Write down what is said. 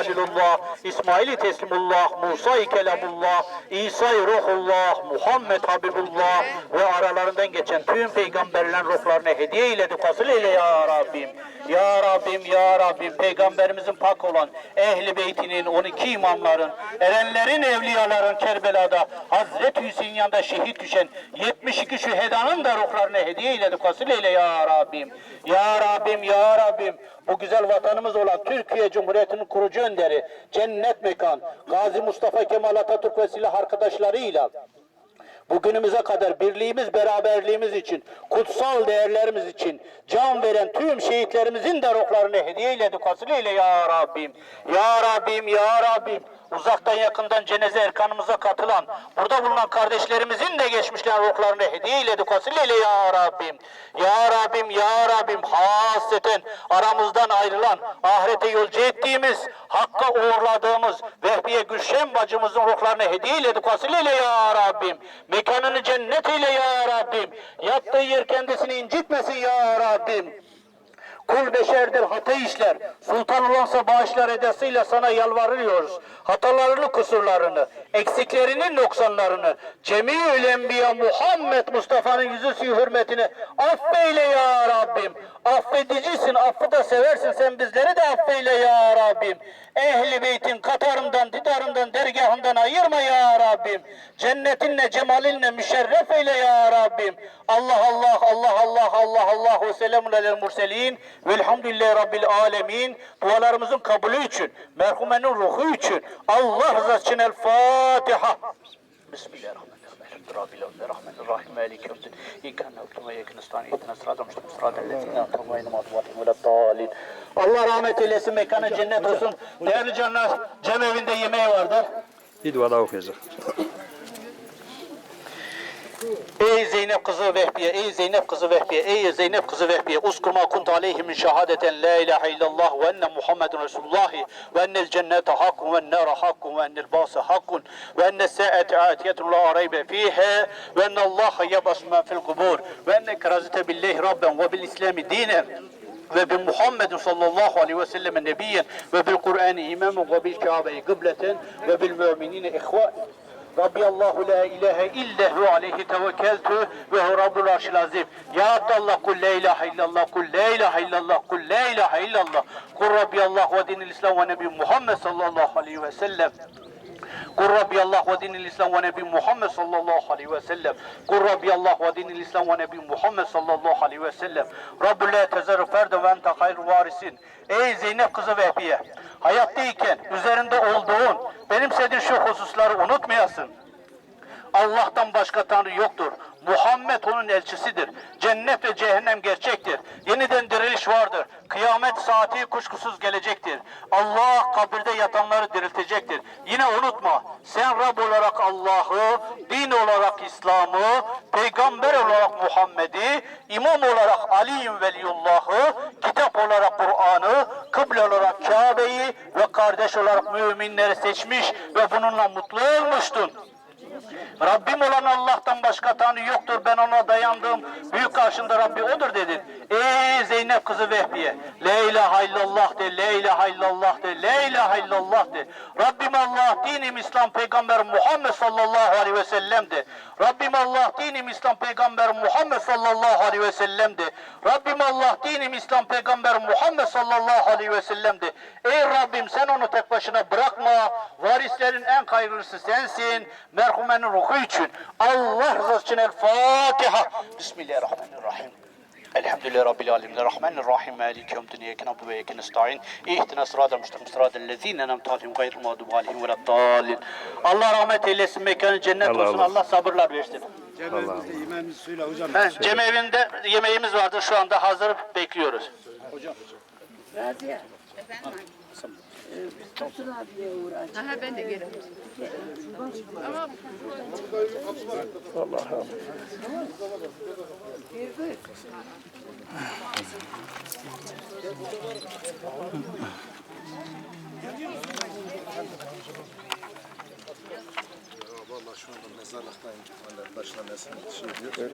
Halilullah, İsmail Teslimullah, Musa Kelamullah, İsa Ruhullah, Muhammed Habibullah ve aralarından geçen tüm peygamberlerin ruhlarına hediye eyledi. Fasıl eyle ya Rabbim. Ya Rabbim, Ya Rabbim, Peygamberimizin pak olan ehli beytinin, 12 imamların, erenlerin, evliyaların Kerbela'da, Hazreti Hüseyin yanında şehit düşen 72 şühedanın da ruhlarına hediye eyledi. Fasıl eyle Ya Rabbim. Ya Rabbim, Ya Rabbim, bu güzel vatanımız olan Türkiye Cumhuriyeti'nin kurucu önderi, cennet mekan, Gazi Mustafa Kemal Atatürk ve silah arkadaşlarıyla Bugünümüze kadar birliğimiz, beraberliğimiz için, kutsal değerlerimiz için can veren tüm şehitlerimizin de ruhlarını hediye eyledik. Eyle ya Rabbim. Ya Rabbim, Ya Rabbim. Uzaktan yakından cenaze erkanımıza katılan, burada bulunan kardeşlerimizin de geçmişlerin ruhlarını hediye. Hasıl eyle ya Rabbim. Ya Rabbim, Ya Rabbim. Hasreten aramızdan ayrılan, ahirete yolcu ettiğimiz, Hakk'a uğurladığımız Vehbiye Gülşen bacımızın ruhlarını hediye. Hasıl eyle ya Rabbim. Mekanını cennet eyle ya Rabbim. Yattığı yer kendisini incitmesin ya Rabbim. Kul beşerdir, hata işler. Sultan olansa bağışlar edesiyle sana yalvarıyoruz. Hatalarını, kusurlarını, eksiklerini, noksanlarını, cemiül enbiya Muhammed Mustafa'nın yüzü suyu hürmetine affeyle ya Rabbim. Affedicisin, affı da seversin. Sen bizleri de affeyle ya Rabbim. Ehli beytin katarından, dergahından ayırma ya Rabbim. Cennetinle, cemalinle müşerref eyle ya Rabbim. Allah Allah, Allah Allah, Allah Allah ve selamun alel murselin. Velhamdülillahi Rabbil alemin. Dualarımızın kabulü için, merhumenin ruhu için, Allah rızası için El Fatiha. Bismillahirrahmanirrahim. Na'budu ve iyyake nestaîn. İhdinas sıratal mustakîm. Sıratal lezîne en'amte aleyhim ghayril Allah rahmet eylesin, mekanı cennet olsun. Değerli canlar, cem evinde yemeği vardır. Ey Zeynep kızı Vehbiye, ey Zeynep kızı Vehbiye, ey Zeynep kızı Vehbiye, uskur ma kunt aleyhi min şehadeten la ilahe illallah ve enne Muhammedun Resulullah ve ennel cennete hakkun ve ennâre hakkun ve ennel bâse hakkun ve enne sâete âtiyetun la araybe fîhâ ve enne Allahe yebas men fil kubur ve enne kerazite billahi rabben ve bil islami dinen ve bi Muhammedin sallallahu aleyhi ve sellem nebiyen ve bil Kur'an'ı imamen ve bil Kabe'yi kıbleten ve bil müminine ihvan Rabbi Allahu la ilahe illa hu aleyhi tevekkeltü ve hu rabbul arşil azim. Ya Abdallah kul la ilahe illallah kul la ilahe illallah kul la ilahe illallah. Kul Rabbi Allah ve dinil İslam Kul Rabbi Allah ve dinil İslam ve Nebi Muhammed sallallahu aleyhi ve sellem. Kul Rabbi Allah ve dinil İslam ve Nebi Muhammed sallallahu aleyhi ve sellem. Rabbü la tezerru ferde ve varisin. Ey Zeynep kızı Vehbiye, hayattayken üzerinde olduğun, benimsediğin şu hususları unutmayasın. Allah'tan başka Tanrı yoktur. Muhammed onun elçisidir. Cennet ve cehennem gerçektir. Yeniden diriliş vardır. Kıyamet saati kuşkusuz gelecektir. Allah kabirde yatanları diriltecektir. Yine unutma, sen Rab olarak Allah'ı, din olarak İslam'ı, peygamber olarak Muhammed'i, imam olarak Ali'in Veliyullah'ı, kitap olarak Kur'an'ı, kıble olarak Kabe'yi ve kardeş olarak müminleri seçmiş ve bununla mutlu olmuştun. Rabbim olan Allah'tan başka Tanrı yoktur. Ben ona dayandım. Büyük karşında Rabbi odur dedin. Ey Zeynep kızı Vehbiye. La ilahe illallah de. La ilahe illallah de. La ilahe illallah de. Rabbim Allah dinim İslam peygamber Muhammed sallallahu aleyhi ve sellem de. Rabbim Allah dinim İslam peygamber Muhammed sallallahu aleyhi ve sellem de. Rabbim Allah dinim İslam peygamber Muhammed sallallahu aleyhi ve sellem de. Ey Rabbim sen onu tek başına bırakma. Varislerin en hayırlısı sensin. Merhumenin ruhu için. Allah rızası için El Fatiha. Bismillahirrahmanirrahim. Elhamdülillahi Rabbil alemin. Rahmanirrahim. Maliki yevmiddin. İyyake na'budu ve iyyake nestaîn. İhdina sıratal mustakîm. Sıratal lezîne en'amte aleyhim gayril mağdûbi aleyhim veleddâllin. Allah rahmet eylesin. Mekanı cennet Allah olsun. Allah. Allah sabırlar versin. Cemevimizde yemeğimiz suyla hocam. Ben cemevinde yemeğimiz vardır şu anda hazır bekliyoruz. Raziye. Efendim? Tosun abiye uğraştık. Aha ben de gelirim. Bir buyur. Valla şu anda mezarlıktan mesele şey.